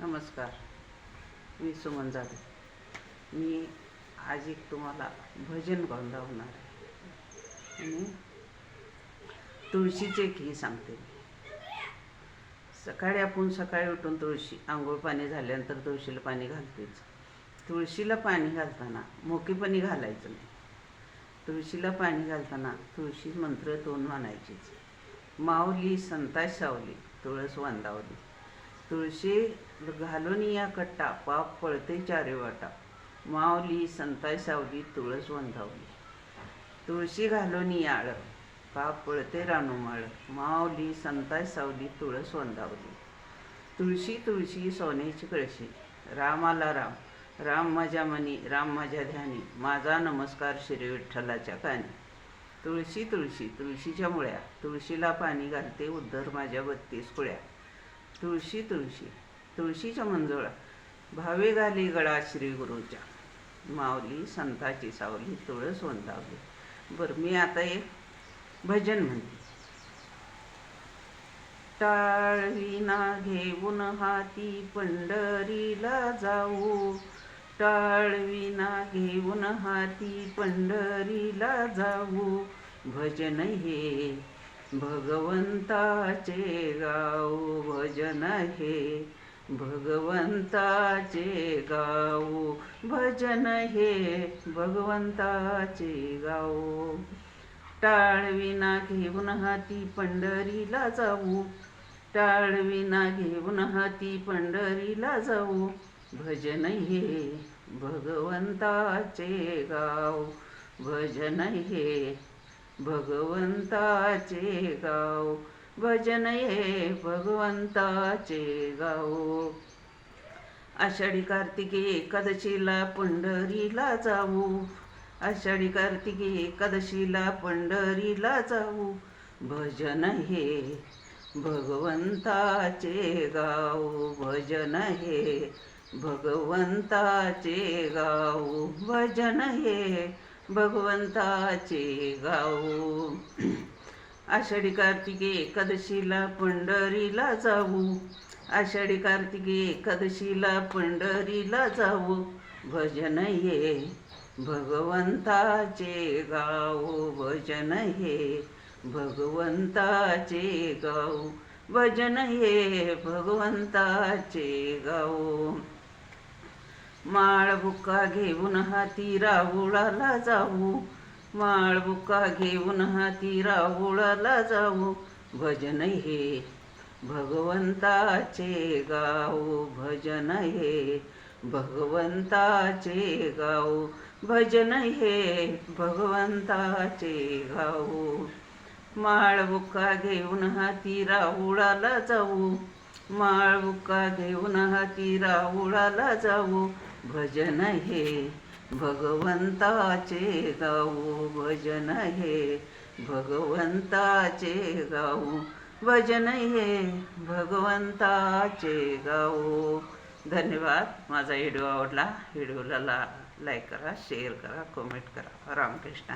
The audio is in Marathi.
नमस्कार. मी सुमन जाधव. मी आज एक तुम्हाला भजन गाऊन लावणार आहे. आणि तुळशीचे की सांगते मी. सकाळी आपण सकाळी उठून तुळशी आंघोळ पाणी झाल्यानंतर तुळशीला पाणी घालतेच. तुळशीला पाणी घालताना मोकेपणी घालायचं नाही. तुळशीला पाणी घालताना तुळशी मंत्र दोन म्हणायचीच. माऊली संताश सावली तुळस वंदावली. तुळशी घालून या कट्टा पाप पळते चारे वाटा. माऊली संताय सावली तुळस वंधावली. तुळशी घालून याळ पाप पळते रानूमाळ माऊली संताय सावली तुळस वंधावली. तुळशी तुळशी सोन्याची कळशी. रामाला राम. राम माझ्या मनी राम माझ्या ध्यानी. माझा नमस्कार श्री विठ्ठलाच्या कानी. तुळशी तुळशी तुळशीच्या मुळ्या. तुळशीला पाणी घालते उद्धर माझ्या बत्तीस कुळ्या तुळशी तुळशी. तुळशीच्या मंजुळा. भावे घाली गळा श्री गुरुच्या. माऊली संताची सावली तुळस वंदावली. बरं मी आता एक भजन म्हणते. टाळविना घेऊन हाती पंढरीला जाऊ. टाळविना घेऊन हाती पंढरीला जाऊ. भजन हे भगवंताचे गाव भजन हे भगवंताचे गाव भजन हे भगवंताचे गाव टाळविना घेऊन हाती पंढरीला जाऊ. टाळविना घेऊन हाती पंढरीला जाऊ. भजन हे भगवंताचे गाव भजन हे भगवंताचे गाव भजन हे भगवंताचे गाव आषाढी कार्तिकी एकादशीला पंढरीला जाऊ. आषाढी कार्तिकी एकादशीला पंढरीला जाऊ. भजन हे भगवंताचे गाव भजन हे भगवंताचे गाव भजन हे भगवंताचे गाव आषाढी कार्तिकी एकादशीला पंढरीला जाऊ. आषाढी कार्तिकी एकादशीला पंढरीला जाऊ. भजन हे भगवंताचे गाव. भजन हे भगवंताचे गाव. भजन हे भगवंताचे गाव. माळ बुक्का घेऊन हाती राहुळाला जाऊ. माळबुका घेऊन घेऊन हाती राहुळाला जाऊ. भजन हे भगवंताचे गाऊ. भजन हे भगवंताचे गाव भजन हे भगवंताचे गाऊ. माळबुका घेऊन घेऊन हाती राहुळाला जाऊ. माळबुका घेऊन घेऊन हाती राहुळाला जाऊ. भजन हे भगवंताचे गाऊ भजन हे भगवंताचे गाऊ भजन हे भगवंताचे गाऊ. धन्यवाद. माझा व्हिडिओ आवडला व्हिडिओला ला लाईक करा शेअर करा कमेंट करा. रामकृष्ण.